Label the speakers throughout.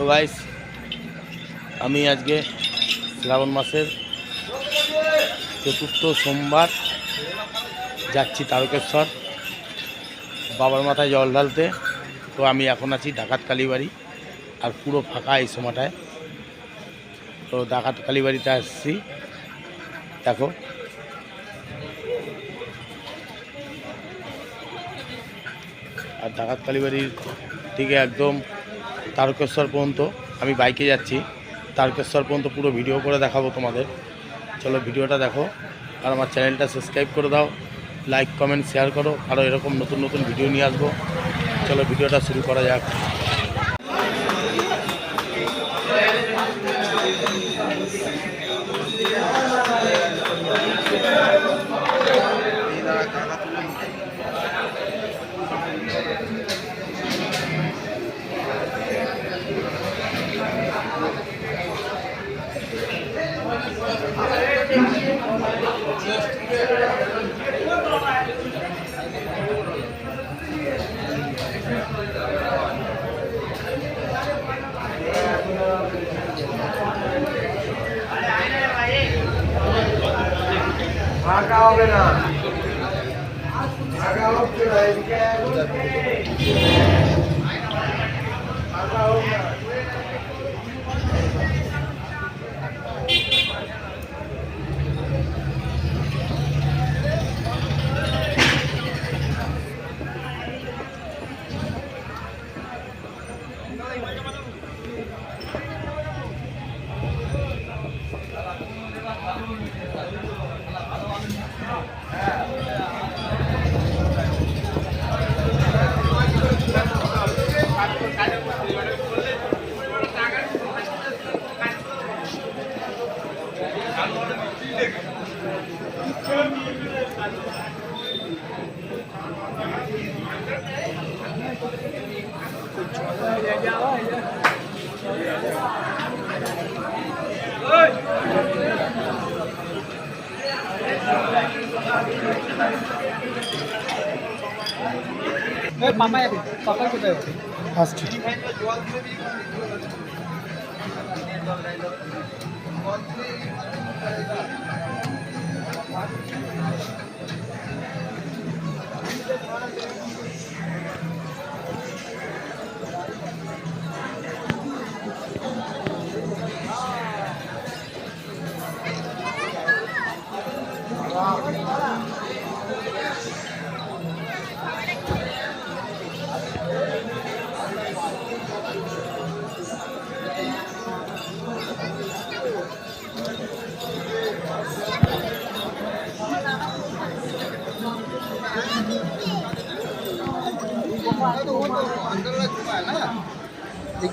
Speaker 1: তো গাইস আমি আজকে শ্রাবণ মাসের চতুর্থ সোমবার যাচ্ছি তারকেশ্বর। বাবার মাথায় জল ঢালতে। তো আমি এখন আছি ডাকাত কালীবাড়ি, আর পুরো ফাঁকা এই সময়টায়। তো ডাকাত কালীবাড়িতে আসছি। দেখো। আর ডাকাত কালীবাড়ির থেকে একদম তারকেশ্বর পর্যন্ত, আমি বাইকে যাচ্ছি। তারকেশ্বর পর্যন্ত পুরো ভিডিও করে দেখাবো তোমাদের। চলো ভিডিওটা দেখো আর আমার চ্যানেলটা সাবস্ক্রাইব করে দাও। লাইক কমেন্ট শেয়ার করো। আরও এরকম নতুন নতুন ভিডিও নিয়ে আসব। চলো ভিডিওটা শুরু করা যাক।
Speaker 2: ফাঁকা হবে না। ফাঁকা হচ্ছে না এদিকে ফাঁকা হবে না।
Speaker 3: পাপা যাবে পাপা কোথায় যাবে
Speaker 1: আসছে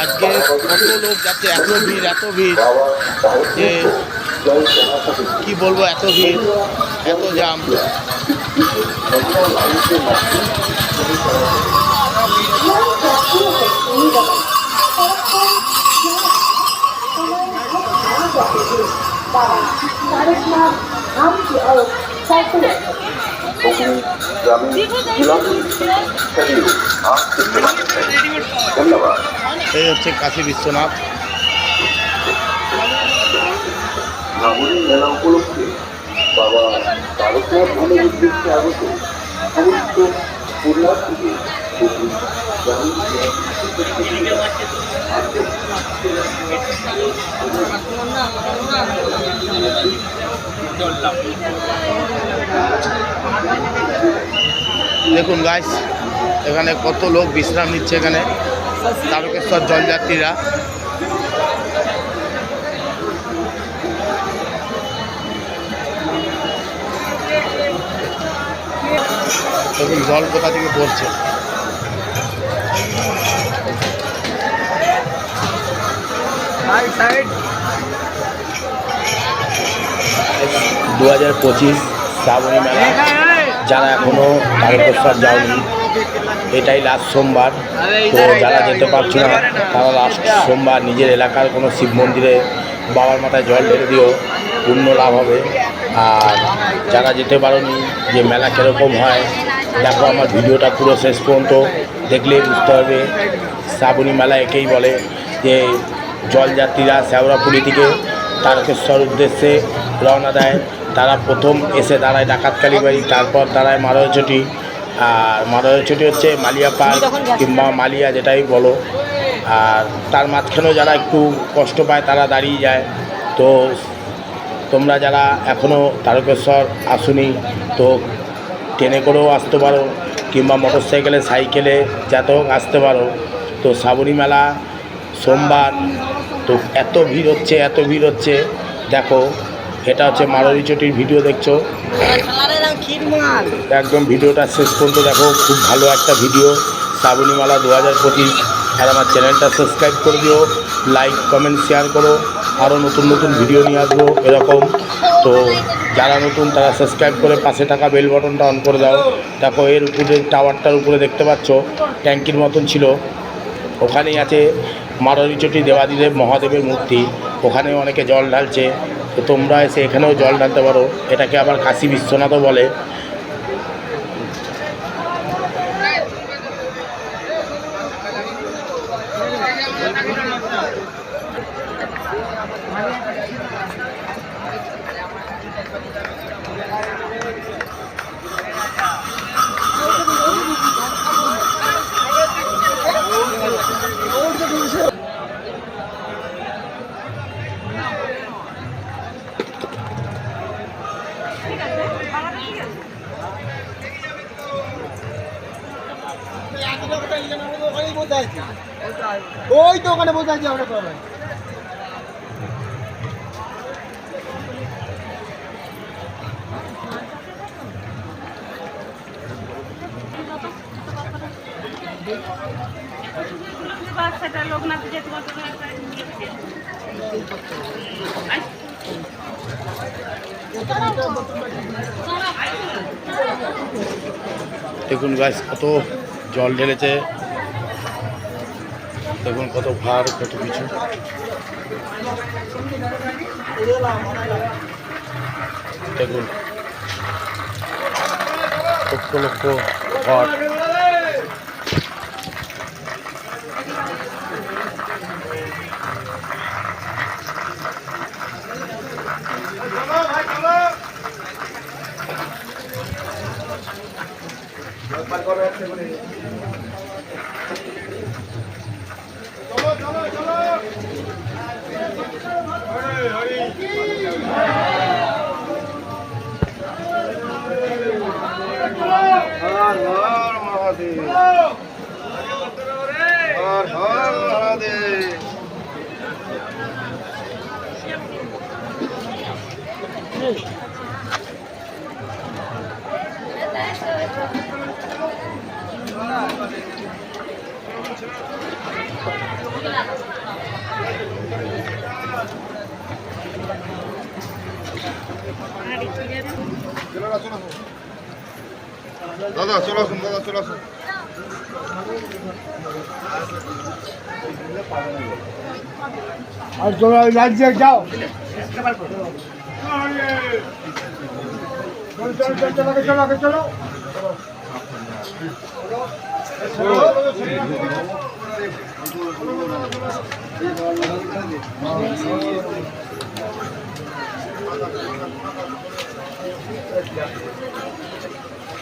Speaker 1: আজকে কত লোক যাচ্ছে, এত ভিড় এত ভিড়। যে কি বলব, এত ভিড়, এত জাম।
Speaker 2: ধন্যবাদ
Speaker 1: এই হচ্ছে কাশী বিশ্বনাথ।
Speaker 2: মেলা উপলক্ষে বাবা তারকনাথ ধামের উদ্দেশ্যে আগত সমস্ত পুণ্যার্থীকে
Speaker 1: দেখুন গাইস এখানে কত লোক বিশ্রাম নিচ্ছে এখানে। তারকেশ্বর জলযাত্রীরা। দেখুন জল কোথা থেকে পড়ছে? দু হাজার পঁচিশ শ্রাবণী মেলা। যারা এখনও তারকেশ্বর যাওনি এটাই লাস্ট সোমবার। তো যারা যেতে পারছ না, তারা লাস্ট সোমবার নিজের এলাকার কোনো শিব মন্দিরে বাবার মাথায় জল ঢেলে দিও, পূর্ণ লাভ হবে। আর যারা যেতে পারোনি, যে মেলা কীরকম হয়, দেখো আমার ভিডিওটা পুরো শেষ পর্যন্ত দেখলেই বুঝতে হবে শ্রাবণী মেলা একেই বলে যে জলযাত্রীরা, শ্যাওড়াপুলি থেকে তারকেশ্বর উদ্দেশ্যে রওনা দেয়। তারা প্রথম এসে দাঁড়ায় ডাকাতকালী বাড়ি তারপর দাঁড়ায় মারোয়চটি আর মারোয়চটি হচ্ছে মালিয়া পার্ক কিংবা মালিয়া যেটাই বলো। আর তার মাঝখানেও যারা একটু কষ্ট পায় তারা দাঁড়িয়ে যায়। তো তোমরা যারা এখনও তারকেশ্বর আসুনি, তো ট্রেনে করেও আসতে পারো কিংবা মোটর সাইকেলে সাইকেলে যাতেও আসতে পারো। তো শ্রাবণী মেলা, সোমবার, তো এত ভিড় হচ্ছে, এত ভিড় হচ্ছে। দেখো এটা হচ্ছে মারোরি চটির ভিডিও দেখছ। একদম ভিডিওটা শেষ পর্যন্ত দেখো, খুব ভালো একটা ভিডিও। শ্রাবণী মেলা দু হাজার পঁচিশ। আর আমার চ্যানেলটা সাবস্ক্রাইব করে দিও, লাইক, কমেন্ট, শেয়ার করো। আরও নতুন নতুন ভিডিও নিয়ে আসব এরকম। তো যারা নতুন, তারা সাবস্ক্রাইব করে পাশে থাকা বেল বাটনটা অন করে দাও। দেখো, এর উপরে, টাওয়ারটার উপরে দেখতে পাচ্ছ, ট্যাঙ্কির মতন ছিল। ওখানেই আছে মাররিচটি দেবাদিদেব মহাদেবের মূর্তি। ওখানে অনেকে জল ঢালছে। তো তোমরা এসে এখানেও জল ঢালতে পারো। এটাকে আবার কাশি বিশ্বনাথও বলে
Speaker 3: ওই তো ওখানে বসে আছি আমরা সবাই
Speaker 1: দেখুন গাছ কত জল ঢেলেছে। দেখুন কত ভার কত কিছু। দেখুন লক্ষ লক্ষ ঘর
Speaker 3: করে No, no, solo son, solo solo son.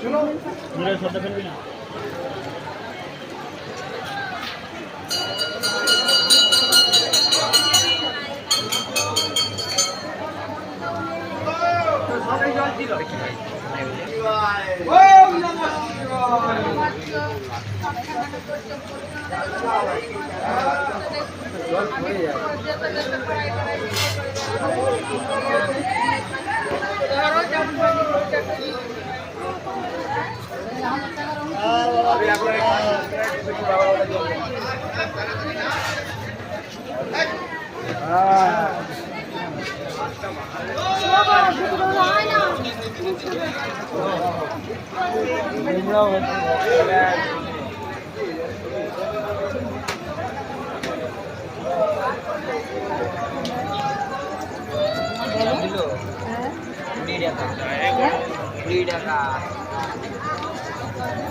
Speaker 3: গিয়ে গিয়ে চলো চলো ওম নমঃ শিবায়
Speaker 1: তো গাইস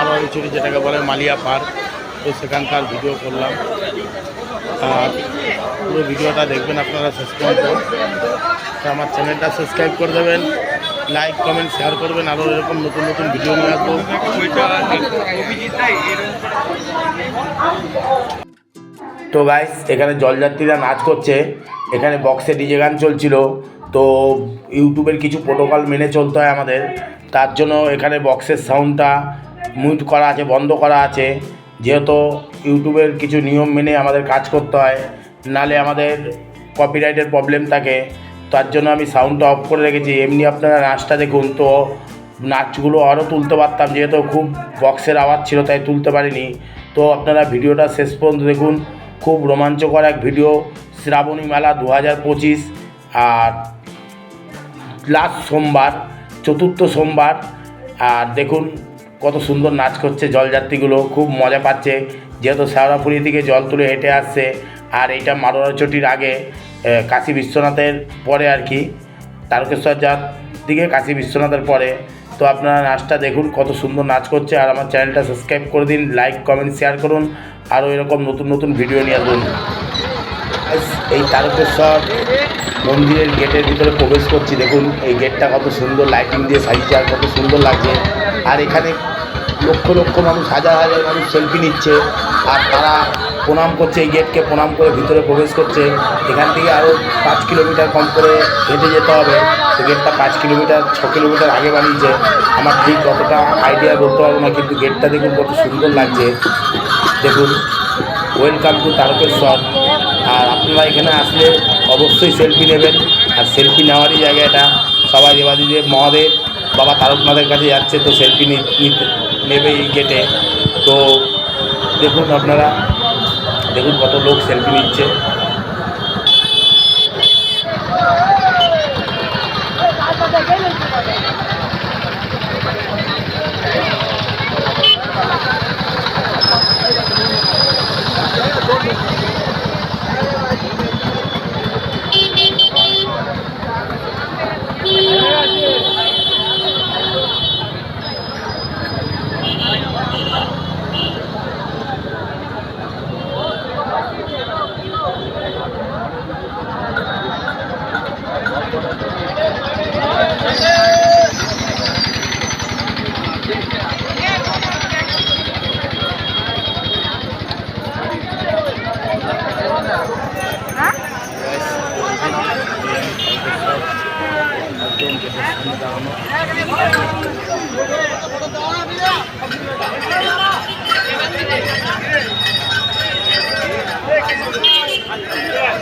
Speaker 1: মারোয়ারি চুরি যেটাকে বলে মালিয়া পার্ক, তো সেখানকার ভিডিও করলাম। আর পুরো ভিডিওটা দেখবেন আপনারা শেষ পর্যন্ত তো আমার চ্যানেলটা সাবস্ক্রাইব করে দেবেন লাইক কমেন্ট শেয়ার করবেন, আরও এরকম নতুন নতুন ভিডিও নিয়ে আসব। তো গাইস এখানে জলযাত্রীরা নাচ করছে। এখানে বক্সে ডিজে গান চলছিল। তো ইউটিউবের কিছু প্রোটোকল মেনে চলতে হয় আমাদের। তার জন্য এখানে বক্সের সাউন্ডটা মিউট করা আছে, বন্ধ করা আছে। যেহেতু ইউটিউবের কিছু নিয়ম মেনে আমাদের কাজ করতে হয়, নালে আমাদের কপিরাইটের প্রবলেম থাকে। তার জন্য আমি সাউন্ডটা অফ করে রেখেছি। এমনি আপনারা নাচটা দেখুন। তো নাচগুলো আরও তুলতে পারতাম, যেহেতু খুব বক্সের আওয়াজ ছিল, তাই তুলতে পারিনি। তো আপনারা ভিডিওটা শেষ পর্যন্ত দেখুন। খুব রোমাঞ্চকর এক ভিডিও, শ্রাবণী মেলা দু হাজার পঁচিশ। আর লাস্ট সোমবার, চতুর্থ সোমবার, আর দেখুন কত সুন্দর নাচ করছে জলযাত্রীগুলো, খুব মজা পাচ্ছে। যেহেতু শেওড়াপুরি থেকে জল তুলে হেঁটে আসছে, আর এইটা মারোয়াচটির আগে কাশী বিশ্বনাথের পরে আর কি, তারকেশ্বর যার দিকে কাশী বিশ্বনাথের পরে। তো আপনারা নাচটা দেখুন, কত সুন্দর নাচ করছে, আর আমার চ্যানেলটা সাবস্ক্রাইব করে দিন, লাইক, কমেন্ট, শেয়ার করুন, আরও এরকম নতুন নতুন ভিডিও নিয়ে আসুন। এই তারকেশ্বর মন্দিরের গেটের ভিতরে প্রবেশ করছি, দেখুন এই গেটটা কত সুন্দর লাইটিং দিয়ে সাজিয়েছে আর কত সুন্দর লাগছে। আর এখানে লক্ষ লক্ষ মানুষ, হাজার হাজার মানুষ সেলফি নিচ্ছে আর তারা প্রণাম করছে, এই গেটকে প্রণাম করে ভিতরে প্রবেশ করছে। এখান থেকে আরও পাঁচ কিলোমিটার কম করে হেঁটে যেতে হবে। তো গেটটা পাঁচ কিলোমিটার, ছ কিলোমিটার আগে বানিয়েছে। আমার ঠিক কতটা আইডিয়া বলতে পারব না, কিন্তু গেটটা দেখুন কত সুন্দর লাগছে। দেখুন ওয়েলকাম টু তারকেশ্বর আপনারা এখানে আসলে অবশ্যই সেলফি নেবেন। আর সেলফি নেওয়ারই জায়গা এটা। সবাই দেবাদিদেব মহাদেব বাবা তারকনাথের কাছে যাচ্ছে, তো সেলফি নেবে এই গেটে তো দেখুন আপনারা, দেখুন কত লোক সেলফি নিচ্ছে।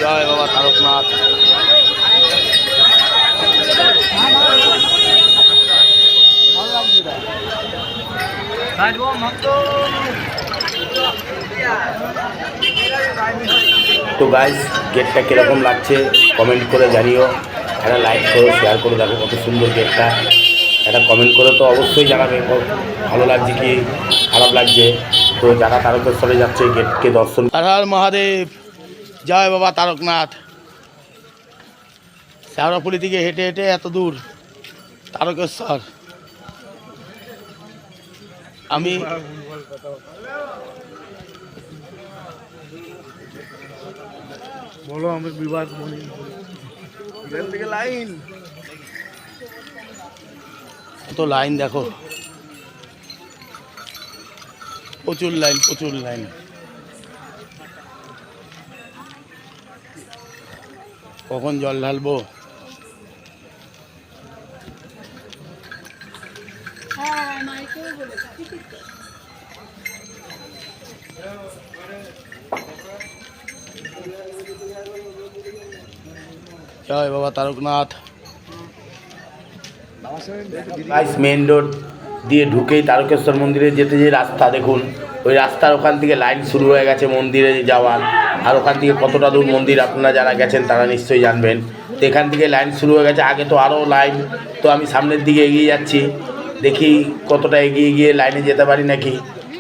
Speaker 1: জয় বাবা তারকনাথ। তো গাইজ গেটটা কীরকম লাগছে? কমেন্ট করে জানিও। একটা লাইক করো শেয়ার করো দেখো কত সুন্দর গেটটা একটা কমেন্ট করে। তো অবশ্যই জানাবে ভালো লাগছে কি খারাপ লাগছে। তো যারা তারকেশ্বরে যাচ্ছে গেটকে দর্শন হর মহাদেব জয় বাবা তারকনাথ। শ্যাওড়াপুলি থেকে হেঁটে হেঁটে এত দূর তারকেশ্বর। আমি
Speaker 3: বলো আমি বিবাদ বলি। লাইন।
Speaker 1: কত লাইন দেখো। প্রচুর লাইন প্রচুর লাইন। কখন জল ঢালবো?
Speaker 4: হ্যাঁ মাইকেও বলেছে।
Speaker 1: জয় বাবা তারকনাথ। মেন রোড দিয়ে ঢুকেই তারকেশ্বর মন্দিরে যেতে যে রাস্তা দেখুন। ওই রাস্তার ওখান থেকে লাইন শুরু হয়ে গেছে মন্দিরে যাওয়ার। আর ওখান থেকে কতটা দূর মন্দির আপনারা যারা গেছেন তারা নিশ্চয়ই জানবেন। তো এখান থেকে লাইন শুরু হয়ে গেছে আগে তো আরও লাইন তো আমি সামনের দিকে এগিয়ে যাচ্ছি। দেখি কতটা এগিয়ে গিয়ে লাইনে যেতে পারি নাকি।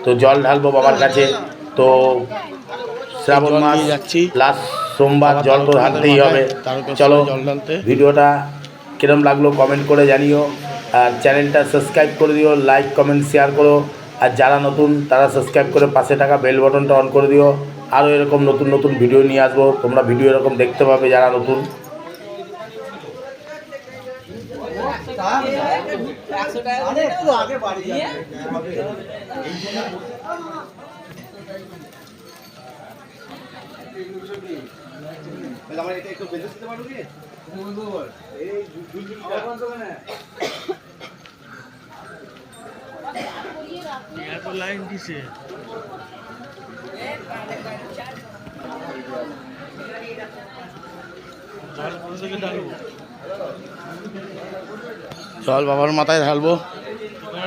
Speaker 1: তো জল ঢালবো বাবার কাছে। তো শ্রাবণ মাস যাচ্ছি। লাস্ট সোমবার জল তো ঢালতেই হবে। চলো ভিডিওটা কিরম লাগল কমেন্ট করে জানিও। আর চ্যানেলটা সাবস্ক্রাইব করে দিও লাইক কমেন্ট শেয়ার করো। আর যারা নতুন তারা সাবস্ক্রাইব করে পাশে টাকা বেল বটনটা অন করে দিও। আরও এরকম নতুন নতুন ভিডিও নিয়ে আসব। তোমরা ভিডিও এরকম দেখতে পাবে যারা নতুন।
Speaker 3: দিছে জল কোথা থেকে ঢালবো?
Speaker 1: জল বাবার মাথায় ঢালবো।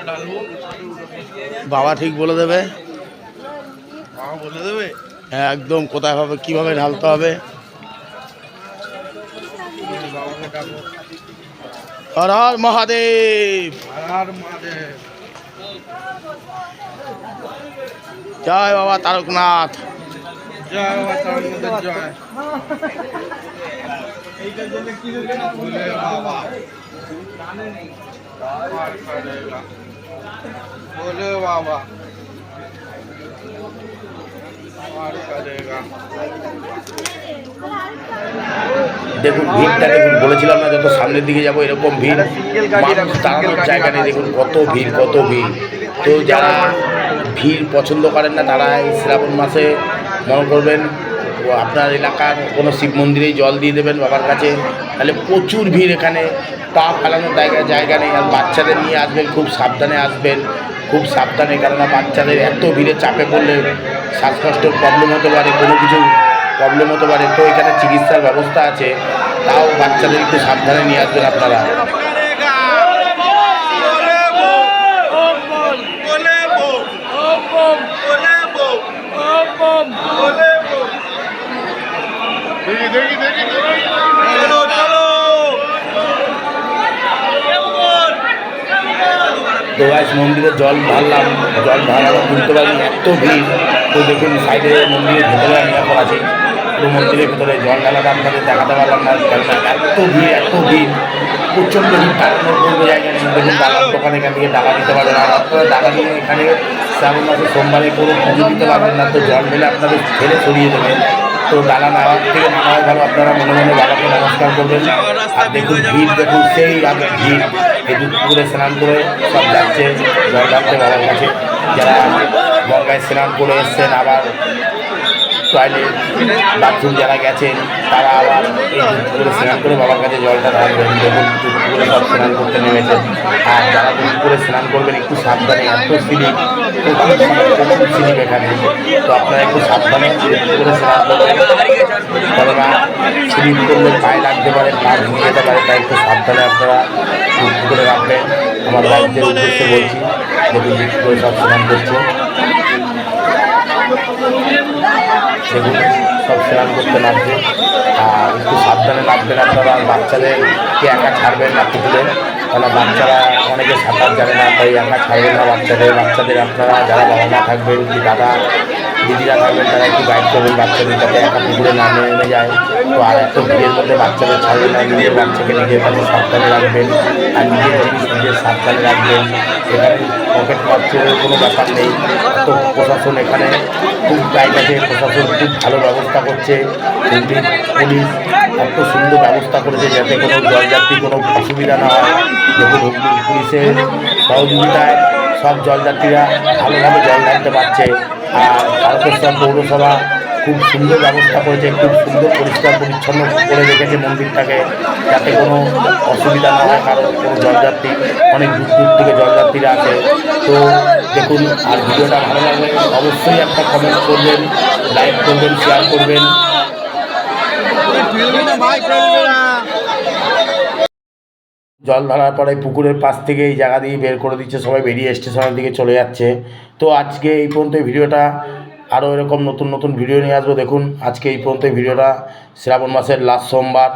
Speaker 3: ঢালবো?
Speaker 1: বাবা ঠিক বলে দেবে।
Speaker 3: বাবা বলে দেবে?
Speaker 1: হ্যাঁ একদম কোথায় হবে কীভাবে ঢালতে হবে।
Speaker 3: বাবাকে ডাকবো
Speaker 1: হর হর মহাদেব
Speaker 3: আর মাঝে
Speaker 1: জয় বাবা তারকনাথ
Speaker 3: জয় বাবা তার মধ্যে জয় বলে বাবা আর করেগা। বলে বাবা আর করেগা।
Speaker 1: দেখুন ভিড়টা দেখুন বলেছিলাম না যত সামনের দিকে যাব এরকম ভিড়। মানুষ দাঁড়ানোর জায়গা নেই দেখুন কত ভিড় কত ভিড়। তো যারা ভিড় পছন্দ করেন না তারা এই শ্রাবণ মাসে মনে করবেন আপনার এলাকার কোনো শিব মন্দিরেই জল দিয়ে দেবেন বাবার কাছে। তাহলে প্রচুর ভিড় এখানে। পা ফেলানোর জায়গা জায়গা নেই। আর বাচ্চাদের নিয়ে আসবেন খুব সাবধানে আসবেন। খুব সাবধানে কেননা বাচ্চাদের এত ভিড়ে চাপে পড়লে শ্বাসকষ্টের প্রবলেম হতে পারে, কোনো কিছু প্রবলেম হতে পারে, তো এখানে চিকিৎসার ব্যবস্থা আছে। তাও বাচ্চাদের একটু সাবধানে নিয়ে আসবেন আপনারা। তো মন্দিরে জল ঢাললাম, জল ঢালানো তুলতে পারি এত ভিড়। তো দেখুন, সাইডে মন্দিরের ভেতরে এখন আছি। পুরো মন্দিরের ভেতরে জল ঢালাটা আপনাদের দেখাতে পারলাম না কেননা এত ভিড় এত ভিড়। প্রচণ্ড ভিড় দাঁড়ানোর কোনো জায়গা নেই। দেখুন ডালার দোকানে এখান থেকে ডালা দিতে পারবেন আর আপনারা ডালা নিয়ে এখানে শ্রাবণ মাসে সোমবারে কোনো পুজো দিতে পারবেন না। তো জল ঢেলে আপনাদের ছেড়ে সরিয়ে দেবেন। তো ডালা নেওয়ার থেকে নেওয়া ভালো, আপনারা মনে মনে বাবাকে নমস্কার করবেন। আর দেখুন, ভিড় দেখুন, সেই আগে ভিড়। এই পুকুরে স্নান করে সব যাচ্ছে, জল ঢালতে বাবার কাছে। যারা গঙ্গায় স্নান করে এসছেন, আবার টয়লেট, বাথরুম যারা গেছেন, তারা আবার পুকুরে স্নান করে বাবার কাছে জলটা ঢালবেন দেখুন পুকুরে সব স্নান করতে নেমেছেন। আর যারা পুকুরে স্নান করবেন, একটু সাবধানে, এত সিলিপ প্রচুর এখানে। তো আপনারা একটু সাবধানে পুকুরে স্নান করবেন। কেননা স্লিপ করলে পায়ে লাগতে পারে, পা ভেঙে যেতে পারে, তাই একটু সাবধানে আপনারা পুকুরে রাখবেন। আমার বাড়িতে বলছি, দেখুন করে সব স্নান করছে। দেখুন সব স্নান করতে লাগবে। আর একটু সাবধানে নামবেন আপনারা বাচ্চাদেরকে একা ছাড়বেন না পুকুরে। কেন বাচ্চারা অনেকে সাঁতার জানে না, তাই একা ছাড়বেন না বাচ্চাদের। বাচ্চাদের আপনারা যারা বাবা মা থাকবেন, কি দাদা দিদিরা থাকবেন, তারা একটু গাইড করবেন বাচ্চাদের যাতে একা পুকুরে না নেমে যায়। তো আর একটা ভিড়ের মধ্যে বাচ্চাদের ছাড়বেন না নিজের বাচ্চাকে নিজের কাছে সাবধানে রাখবেন, আর নিজের নিজের সাবধানে রাখবেন। এখানে পকেট মারচুরের কোনো ব্যাপার নেই। তো প্রশাসন এখানে খুব আছে, প্রশাসন খুব ভালো ব্যবস্থা করছে। পুলিশ এত সুন্দর ব্যবস্থা করেছে যাতে কোনো জলযাত্রী কোনো অসুবিধা না হয়। হুগলি পুলিশের সহযোগিতায় সব জলযাত্রীরা ভালোভাবে জল রাখতে পারছে। আর তারকেশ্বর পৌরসভা খুব সুন্দর ব্যবস্থা করেছে, খুব সুন্দর পরিষ্কার পরিচ্ছন্ন করে রেখেছে মন্দিরটাকে, যাতে কোনো অসুবিধা না হয়, কারণ কোনো জলযাত্রী, অনেক দূর দূর থেকে জলযাত্রীরা আসে। তো দেখুন, আর ভিডিওটা ভালো লাগলে অবশ্যই একটা কমেন্ট করবেন লাইক করবেন শেয়ার করবেন। জল ধরার পরে পুকুরের পাশ থেকে এই জায়গা দিয়ে বের করে দিচ্ছে, সবাই বেরিয়ে স্টেশনের দিকে চলে যাচ্ছে। তো আজকে এই পর্যন্ত ভিডিওটা, আরও এরকম নতুন নতুন ভিডিও নিয়ে আসব। দেখুন, আজকে এই পর্যন্ত ভিডিওটা, শ্রাবণ মাসের লাস্ট সোমবার।